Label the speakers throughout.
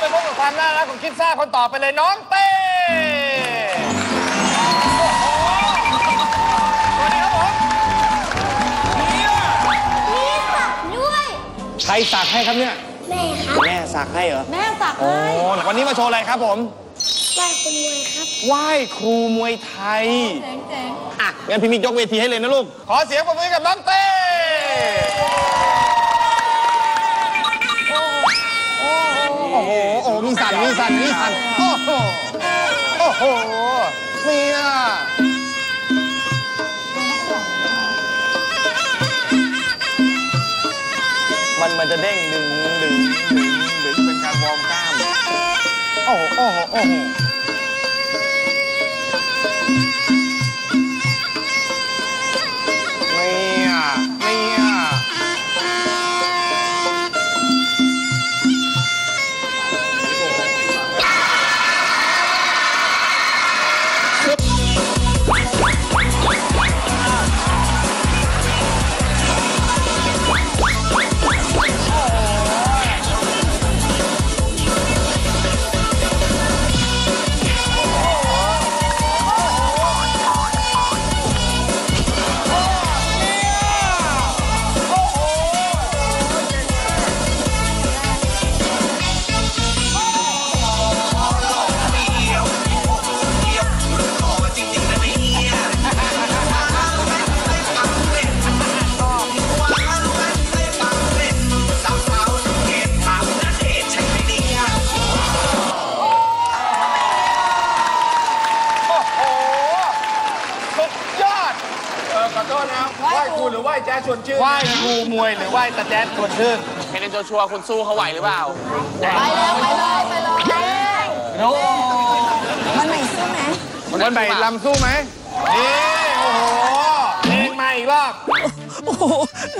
Speaker 1: ไปพบกับความน่ารักของคิดซ่าคนต่อไปเลยน้องเต้โอ้โหสวัสดีครับผม
Speaker 2: ด้วย
Speaker 1: ใครสักให้ครับเนี่ย
Speaker 2: แม่คร
Speaker 1: ับ แม่สักให้เหรอ
Speaker 3: แม่สักโอ้
Speaker 1: ให้วันนี้มาโชว์อะไรครับผม
Speaker 2: ไหว้คุณมวยครับ
Speaker 1: ไหว้ครูมวยไทยเจ๋ง
Speaker 3: เจ๋ง
Speaker 1: อะงั้นพี่มิกยกเวทีให้เลยนะลูก ขอเสียงปรบมือให้กับน้องเต้ โอ้โหมีสั่นมีสั่นมีสั่นโอ้โหโอ้โหเนี่ยมันมันจะเด้งดึงดึงดึงดึงเป็นการวอร์มกล้าม โอ้โหโอ้โหโอ้โห
Speaker 4: ขอโทษนะไหว้ครูหรือไหว้แจ๊สชวนช
Speaker 1: ื่นไหว้ครูมวยหรือไหว้ตาแจ๊ดชวนชื่น
Speaker 5: เฮเลนโจชัวคุณสู้เขาไหวหรือเปล่าไปแล้วไปเลยไปเลย
Speaker 6: มันใหม่สู้ไหมว
Speaker 5: ันใหม่ล
Speaker 1: ำสู้ไหมนี่โอ้โหเพลงมาอีกรอบ
Speaker 7: โอ้โห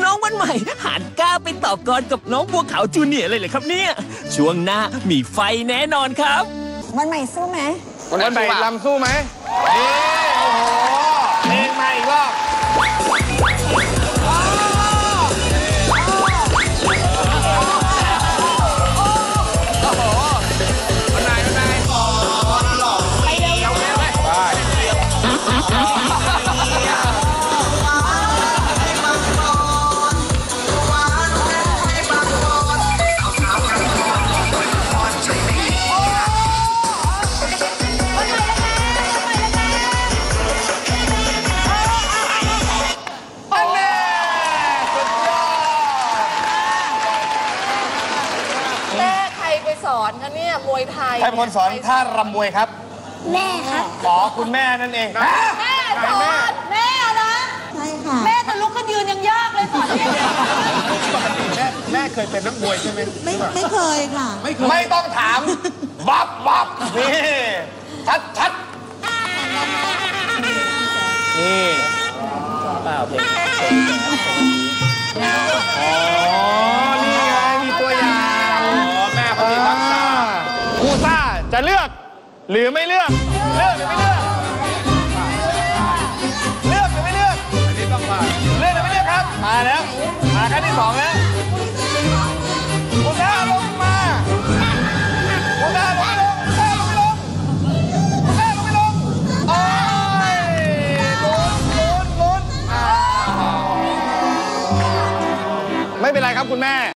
Speaker 7: น้องวันใหม่หันกล้าไปต่อกรกับน้องบัวขาวจูเนียร์เลยเลยครับเนี่ยช่วงหน้ามีไฟแน่นอนครับ
Speaker 6: มันใหม่สู้ไหมว
Speaker 1: ันใหม่ลำสู้ไหมนี่
Speaker 5: สอนกันเนี่ยมวยไทยใ
Speaker 1: ครเป็นคนสอนท่ารำมวยครับ
Speaker 2: แม่
Speaker 3: ครับ
Speaker 1: ขอคุณแม่นั่นเองแม่
Speaker 5: สอน
Speaker 3: แม่นะใช
Speaker 6: ่
Speaker 3: ค่ะแม่จะลุกขึ้นยืนยังยากเลยสอนเนี่ย
Speaker 4: ปกติแม่แม่เคยเป็นนักมวยใช่ไหมไม่ไ
Speaker 6: ม่
Speaker 8: เคยค่ะไ
Speaker 4: ม่
Speaker 1: เคยไม่ต้องถามบับบับนี่ชัดชัดนี่อ๋อ หรือไม่เลือก เลือกหรือไม่เลือก เลือกหรือไม่เลือกอ
Speaker 4: ันนี้ต้องมา
Speaker 1: เลือกหรือไม่เลือกครับ มาแล้ว มาขั้นที่สองแล้วคุณาลงมาคุณาลงลงคุาลงลงคุาลงไม่ลงโอ้ยลุนลุนลุนวไม่เป็นไรครับคุณแม่